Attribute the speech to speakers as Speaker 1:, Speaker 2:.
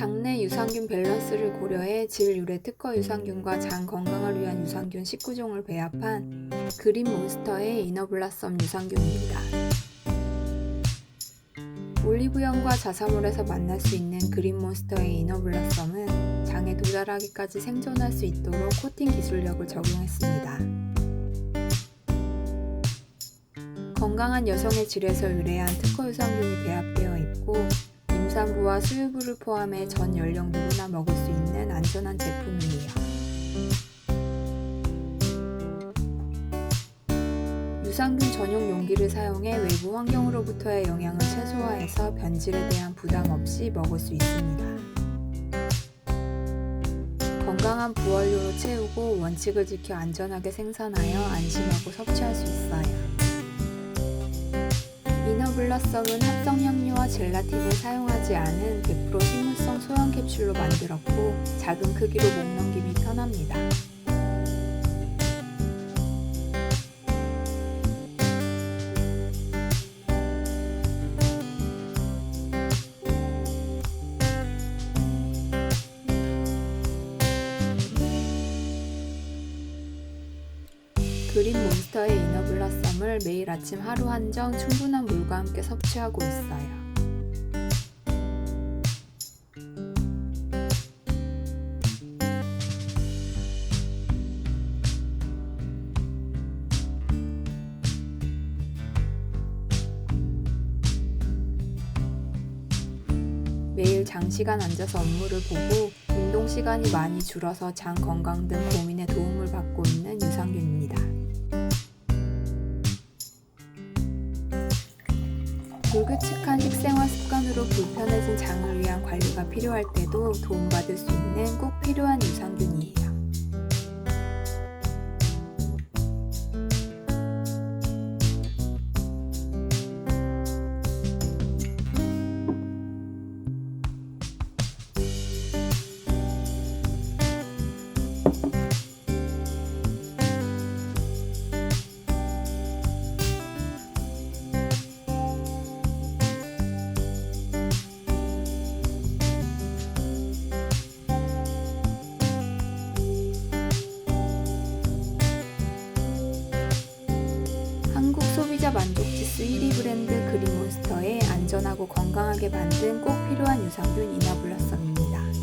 Speaker 1: 장내 유산균 밸런스를 고려해 질 유래 특허 유산균과 장 건강을 위한 유산균 19종을 배합한 그린 몬스터의 이너블라썸 유산균입니다. 올리브영과 자사몰에서 만날 수 있는 그린 몬스터의 이너블라썸은 장에 도달하기까지 생존할 수 있도록 코팅 기술력을 적용했습니다. 건강한 여성의 질에서 유래한 특허 유산균이 배합되어 있고 임산부와 수유부를 포함해 전 연령 누구나 먹을 수 있는 안전한 제품이에요. 유산균 전용 용기를 사용해 외부 환경으로부터의 영향을 최소화해서 변질에 대한 부담 없이 먹을 수 있습니다. 건강한 부원료로 채우고 원칙을 지켜 안전하게 생산하여 안심하고 섭취할 수 있어요. 이너블러썸은 합성 향료와 젤라틴을 사용하지 않은 100% 식물성 소형 캡슐로 만들었고 작은 크기로 목 넘김이 편합니다. 그린 몬스터의 이너블라썸을 매일 아침 하루 한 정 충분한 물과 함께 섭취하고 있어요. 매일 장시간 앉아서 업무를 보고 운동 시간이 많이 줄어서 장 건강 등 고민에 도움을 받고 있는 유산균입니다. 불규칙한 식생활 습관으로 불편해진 장을 위한 관리가 필요할 때도 도움받을 수 있는 꼭 필요한 유산균이에요. 1위 브랜드 그린몬스터의 안전하고 건강하게 만든 꼭 필요한 유산균 이너블러썸입니다.